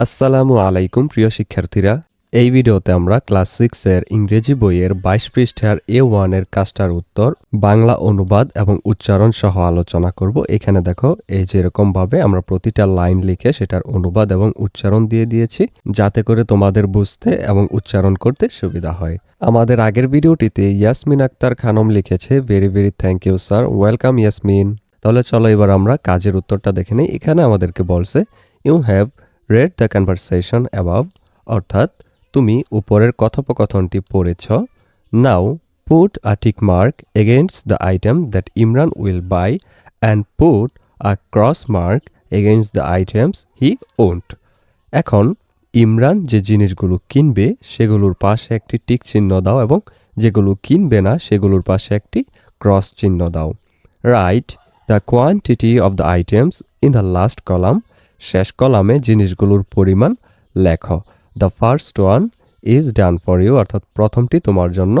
আসসালামু আলাইকুম, প্রিয় শিক্ষার্থীরা। এই ভিডিওতে আমরা ক্লাস সিক্সের ইংরেজি বইয়ের বাইশ পৃষ্ঠার এ ওয়ানের কাজটার উত্তর, বাংলা অনুবাদ এবং উচ্চারণ সহ আলোচনা করব। এখানে দেখো, এই যেরকম ভাবে আমরা প্রতিটা লাইন লিখে সেটার অনুবাদ এবং উচ্চারণ দিয়ে দিয়েছি, যাতে করে তোমাদের বুঝতে এবং উচ্চারণ করতে সুবিধা হয়। আমাদের আগের ভিডিওটিতে ইয়াসমিন আক্তার খানম লিখেছে very very thank you sir welcome Yasmin তাহলে চলো এবার আমরা কাজের উত্তরটা দেখে নিই। এখানে আমাদেরকে বলছে you have read the conversation above অর্থাৎ তুমি উপরের কথোপকথনটি পড়েছ। Now put a tick mark against the item that Imran will buy and put a cross mark against the items he won't এখন ইমরান যে জিনিসগুলো কিনবে, সেগুলোর পাশে একটি টিক চিহ্ন দাও এবং যেগুলো কিনবে না, সেগুলোর পাশে একটি ক্রস চিহ্ন দাও। Write the quantity of the items in the last column শেষ কলামে জিনিসগুলোর পরিমাণ লেখো। The first one is done for you অর্থাৎ প্রথমটি তোমার জন্য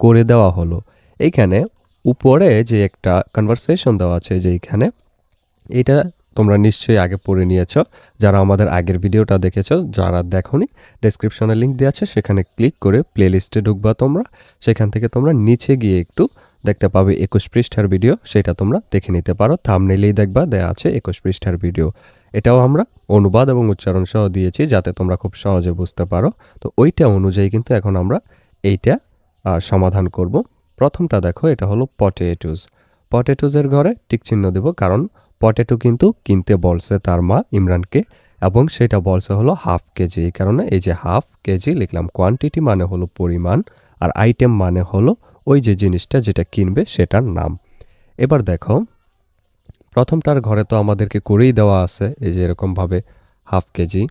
করে দেওয়া হলো। এইখানে উপরে যে একটা কনভারসেশন দেওয়া আছে, যে এইখানে এটা তোমরা নিশ্চয়ই আগে পড়ে নিয়েছ। যারা আমাদের আগের ভিডিওটা দেখেছ, যারা দেখোনি ডেসক্রিপশনে লিঙ্ক দেওয়া আছে, সেখানে ক্লিক করে প্লেলিস্টে ঢুকবা তোমরা। সেখান থেকে তোমরা নিচে গিয়ে একটু দেখতে পাবে একুশ পৃষ্ঠার ভিডিও, সেটা তোমরা দেখে নিতে পারো। থামনেলেই দেখবা, দেয়া আছে একুশ পৃষ্ঠার ভিডিও। এটাও আমরা অনুবাদ এবং উচ্চারণ সহ দিয়েছি, যাতে তোমরা খুব সহজে বুঝতে পারো। তো ওইটা অনুযায়ী কিন্তু এখন আমরা এইটা সমাধান করব। প্রথমটা দেখো, এটা হলো পটেটোজ পটেটোজের ঘরে টিক চিহ্ন দেব, কারণ পটেটো কিন্তু কিনতে বলছে তার মা ইমরানকে, এবং সেটা বলছে হলো হাফ কেজি। এই কারণে এই যে হাফ কেজি লিখলাম কোয়ান্টিটি মানে হলো পরিমাণ। আর আইটেম মানে হলো ওই যে জিনিসটা যেটা কিনবে সেটার নাম। এবার দেখো, প্রথমটার ঘরে তো আমাদেরকে করেই দেওয়া আছে, এই যে এরকমভাবে হাফ কেজি।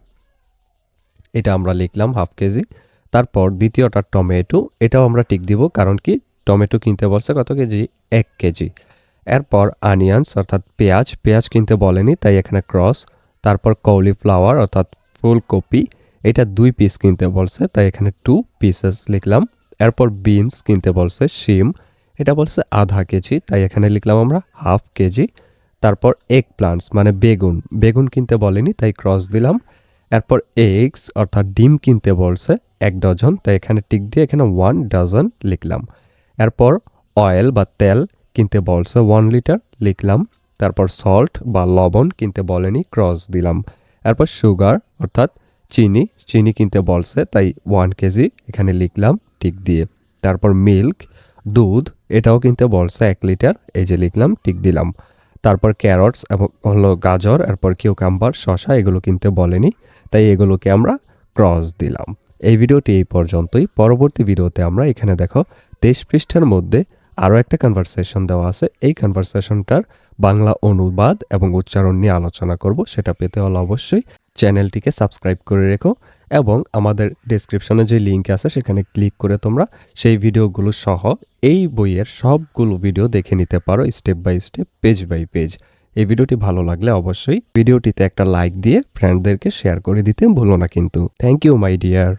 এটা আমরা লিখলাম হাফ কেজি। তারপর দ্বিতীয়টা টমেটো, এটাও আমরা টিক দিব কারণ কি? টমেটো কিনতে বলছে কত কেজি? এক কেজি। এরপর আনিয়ান্স অর্থাৎ পেঁয়াজ পেঁয়াজ কিনতে বলেনি, তাই এখানে ক্রস তারপর কলিফ্লাওয়ার অর্থাৎ ফুলকপি, এটা দুই পিস কিনতে বলছে, তাই এখানে টু পিসেস লিখলাম। এরপর বিনস কিনতে বলছে শিম। এটা বলছে আধা কেজি, তাই এখানে লিখলাম আমরা হাফ কেজি। তারপর এগ প্লান্টস মানে বেগুন। বেগুন কিনতে বলেনি, তাই ক্রস দিলাম। এরপর এগস অর্থাৎ ডিম কিনতে বলছে এক ডজন তাই এখানে টিক দিয়ে এখানে ওয়ান ডজন লিখলাম। এরপর অয়েল বা তেল কিনতে বলছে ওয়ান লিটার লিখলাম। তারপর সল্ট বা লবণ কিনতে বলেনি ক্রস দিলাম। এরপর সুগার অর্থাৎ চিনি। চিনি কিনতে বলছে, তাই ওয়ান কেজি এখানে লিখলাম। টিক দিয়ে। তারপর মিল্ক, দুধ, এটাও কিনতে বলছে এক লিটার, এই যে লিখলাম, টিক দিলাম। তারপর ক্যারটস এবং হলো গাজর, এরপর কিউকাম্বার শশা এগুলো কিনতে বলেনি। তাই এগুলোকে আমরা ক্রস দিলাম। এই ভিডিওটি এই পর্যন্তই। পরবর্তী ভিডিওতে আমরা এখানে দেখো, দেশ পৃষ্ঠার মধ্যে আরও একটা কনভারসেশন দেওয়া আছে। এই কনভারসেশনটার বাংলা অনুবাদ এবং উচ্চারণ নিয়ে আলোচনা করব, সেটা পেতে হলে অবশ্যই চ্যানেলটিকে সাবস্ক্রাইব করে রেখো। এবং আমাদের ডিসক্রিপশনে যে লিঙ্ক আছে, সেখানে ক্লিক করে তোমরা সেই ভিডিওগুলো সহ এই বইয়ের সবগুলো ভিডিও দেখে নিতে পারো step by step page by page এই ভিডিওটি ভালো লাগলে অবশ্যই ভিডিওটিতে একটা লাইক দিয়ে ফ্রেন্ডদেরকে শেয়ার করে দিতে ভুলো না কিন্তু। Thank you my dear